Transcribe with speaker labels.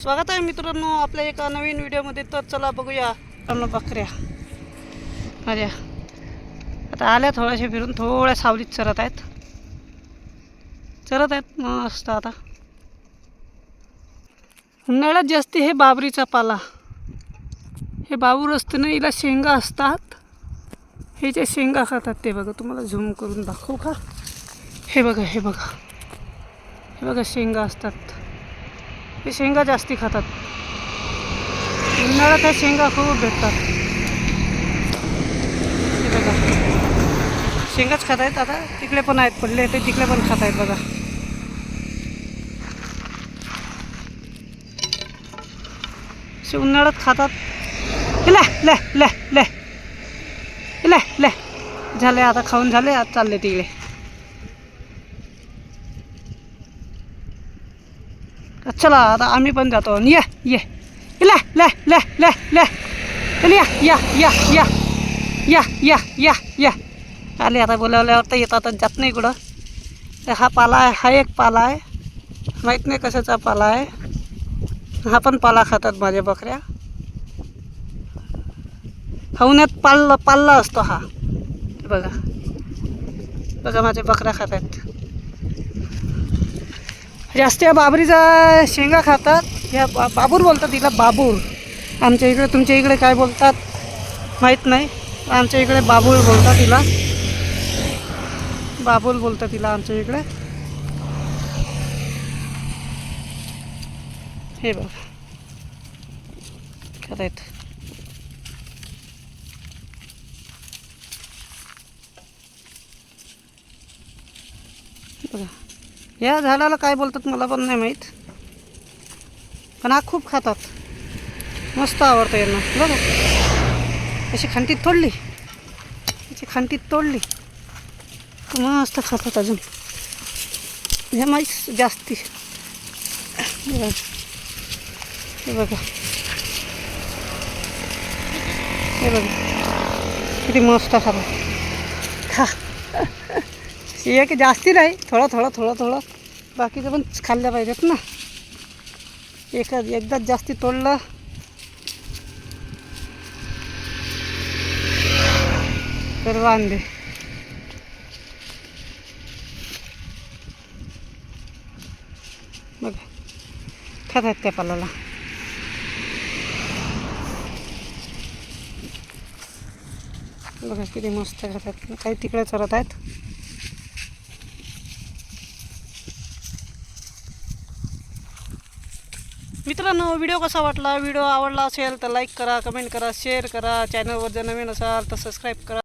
Speaker 1: स्वागत आहे मित्रांनो आपल्या एका नवीन व्हिडिओमध्ये. तर चला बघूया. बकऱ्या. माझ्या आता आल्या थोड्याशा फिरून थोड्या सावलीत चरत आहेत. चरत आहेत मस्त आता. उन्हाळ्यात जास्ती हे बाबरीचा पाला. हे बाबूर असते ना हिला शेंगा असतात. हे जे शेंगा खातात ते बघा तुम्हाला झूम करून दाखवू का? हे बघा हे बघा. हे बघा शेंगा असतात. हे शेंगा जास्ती खातात. उन्हाळ्यात त्या शेंगा खूप भेटतात. बघा. शेंगाच खात आहेत आता. तिकडे पण आहेत पडले ते तिकडे पण खात आहेत बघा. असे उन्हाळ्यात खातात. ले ले ले ले. ले ले. झाले आता खाऊन झाले आता चालले तिकडे. चला आता आम्ही पण जातो. ये ये. ला ले ले ले ले चल या या या या. या या या या. आले आता बोलावल्यावर तर येतातच जात नाही कुठं. हा पाला आहे हा एक पाला आहे. माहीत नाही कशाचा पाला आहे. हा पण पाला खातात माझ्या बकऱ्या. हवण्यात पाल पाल्ला असतो हा. बघा. बघा माझ्या बकऱ्या खातात. जास्त या बाबरीचा शेंगा खातात. या बा बाबूर बोलतात तिला बाबूर. आमच्या इकडे तुमच्या इकडे काय बोलतात? माहीत नाही. आमच्या इकडे बाबूल बोलतात तिला. बाबूल बोलतात तिला आमच्या इकडे. हे बघा. खात बघा. या झाडाला काय बोलतात मला पण नाही माहीत. पण हा खूप खातात. मस्त आवडतं यांना. बघा. अशी खंटीत तोडली. अशी खंटीत तोडली. मस्त खातात अजून. हे माहीत जास्ती. हे बघा. हे बघा. हे बघा. किती मस्त खातात. खा एक जास्ती नाही. थोडं थोडं थोडं थोडं. बाकीचं पण खाल्ल्या पाहिजेत ना. एका एकदाच जास्ती तोडलं. तर वांदे. बघ खात आहेत त्या पालाला. बघा किती मस्त खातात. काही तिकडे चरत आहेत. मित्रांनो व्हिडिओ कसा वाटला? व्हिडिओ आवडला असेल तर लाईक करा कमेंट करा शेअर करा. चॅनलवर जर नवीन असाल तर सबस्क्राईब करा.